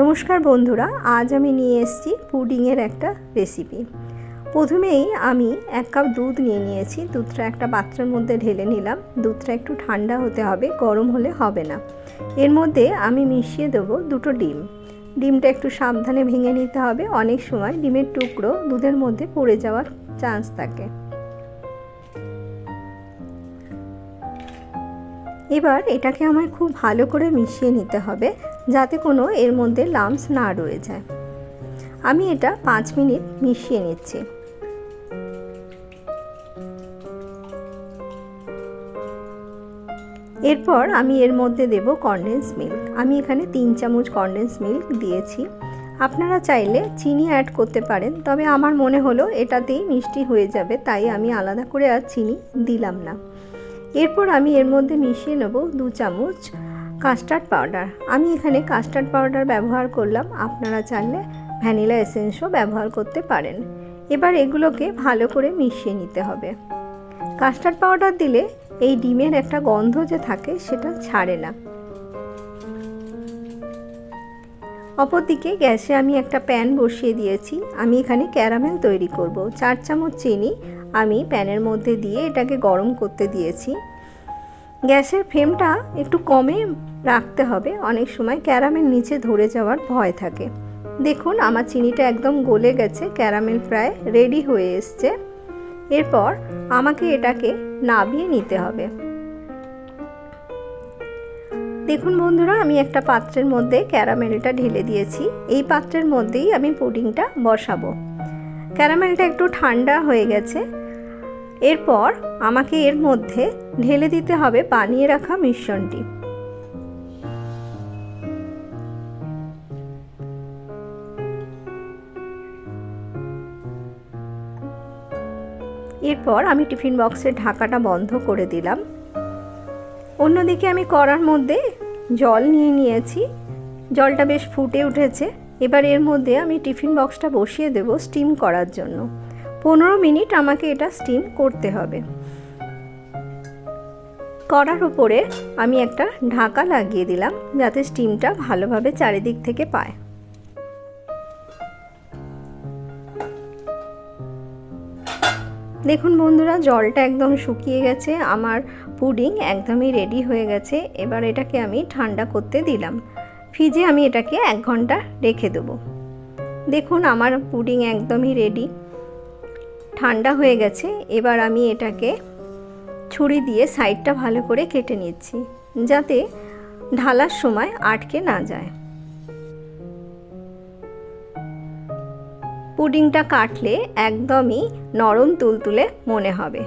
নমস্কার বন্ধুরা, আজ আমি নিয়ে এসেছি পুডিংয়ের একটা রেসিপি প্রথমেই আমি এক কাপ দুধ নিয়ে নিয়েছি, দুধটা একটা পাত্রের মধ্যে ঢেলে নিলাম। দুধটা একটু ঠান্ডা হতে হবে, গরম হলে হবে না। এর মধ্যে আমি মিশিয়ে দেবো দুটো ডিম। ডিমটা একটু সাবধানে ভেঙে নিতে হবে, অনেক সময় ডিমের টুকরো দুধের মধ্যে পড়ে যাওয়ার চান্স থাকে। এবার এটাকে আমায় খুব ভালো করে মিশিয়ে নিতে হবে। যাতে কোনো এর মধ্যে লামস না রয়ে যায়। আমি এটা পাঁচ মিনিট মিশিয়ে নিচ্ছি। এরপর আমি এর মধ্যে দেব কনডেন্স মিল্ক আমি এখানে তিন চামচ কনডেন্স মিল্ক দিয়েছি। আপনারা চাইলে চিনি অ্যাড করতে পারেন, তবে আমার মনে হলো এটাতেই মিষ্টি হয়ে যাবে, তাই আমি আলাদা করে আর চিনি দিলাম না। এরপর আমি এর মধ্যে মিশিয়ে নেব দু চামচ কাস্টার্ড পাউডার আমি এখানে কাস্টার্ড পাউডার ব্যবহার করলাম। আপনারা চাইলে ভ্যানিলা এসেন্সও ব্যবহার করতে পারেন। এবার এগুলোকে ভালো করে মিশিয়ে নিতে হবে। কাস্টার্ড পাউডার দিলে এই ডিমের একটা গন্ধ যে থাকে সেটা ছাড়ে না। অপরদিকে গ্যাসে আমি একটা প্যান বসিয়ে দিয়েছি। আমি এখানে ক্যারামেল তৈরি করব। চার চামচ চিনি আমি প্যানের মধ্যে দিয়ে এটাকে গরম করতে দিয়েছি। গ্যাসের ফ্লেমটা একটু কমে রাখতে হবে। অনেক সময় ক্যারামেল নিচে ধরে যাওয়ার ভয় থাকে। দেখুন, আমার চিনিটা একদম গলে গেছে, ক্যারামেল প্রায় রেডি হয়ে এসছে। এরপর আমাকে এটাকে নাবিয়ে নিতে হবে। দেখুন বন্ধুরা, আমি একটা পাত্রের মধ্যে ক্যারামেলটা ঢেলে দিয়েছি। এই পাত্রের মধ্যেই আমি পুডিংটা বসাবো। ক্যারামেলটা একটু ঠান্ডা হয়ে গেছে। এরপর আমাকে এর মধ্যে ঢেলে দিতে হবে বানিয়ে রাখা মিশ্রণটি। এরপর আমি টিফিন বক্সের ঢাকাটা বন্ধ করে দিলাম। অন্যদিকে আমি কড়ার মধ্যে জল নিয়ে নিয়েছি। জলটা বেশ ফুটে উঠেছে। এবার এর মধ্যে আমি টিফিন বক্সটা বসিয়ে দেব স্টিম করার জন্য। পনেরো মিনিট আমাকে এটা স্টিম করতে হবে। করার উপরে আমি একটা ঢাকা লাগিয়ে দিলাম যাতে স্টিমটা ভালোভাবে চারিদিক থেকে পায়। দেখুন বন্ধুরা, জলটা একদম শুকিয়ে গেছে, আমার পুডিং একদমই রেডি হয়ে গেছে। এবার এটাকে আমি ঠান্ডা করতে দিলাম। ফ্রিজে আমি এটাকে এক ঘণ্টা রেখে দেবো। দেখুন, আমার পুডিং একদমই রেডি ঠান্ডা হয়ে গেছে, এবার আমি এটাকে ছুরি দিয়ে সাইডটা ভালো করে কেটে নিচ্ছি, যাতে ঢালার সময় আটকে না যায়। পুডিংটা কাটলে একদমই নরম তুলতুলে মনে হবে।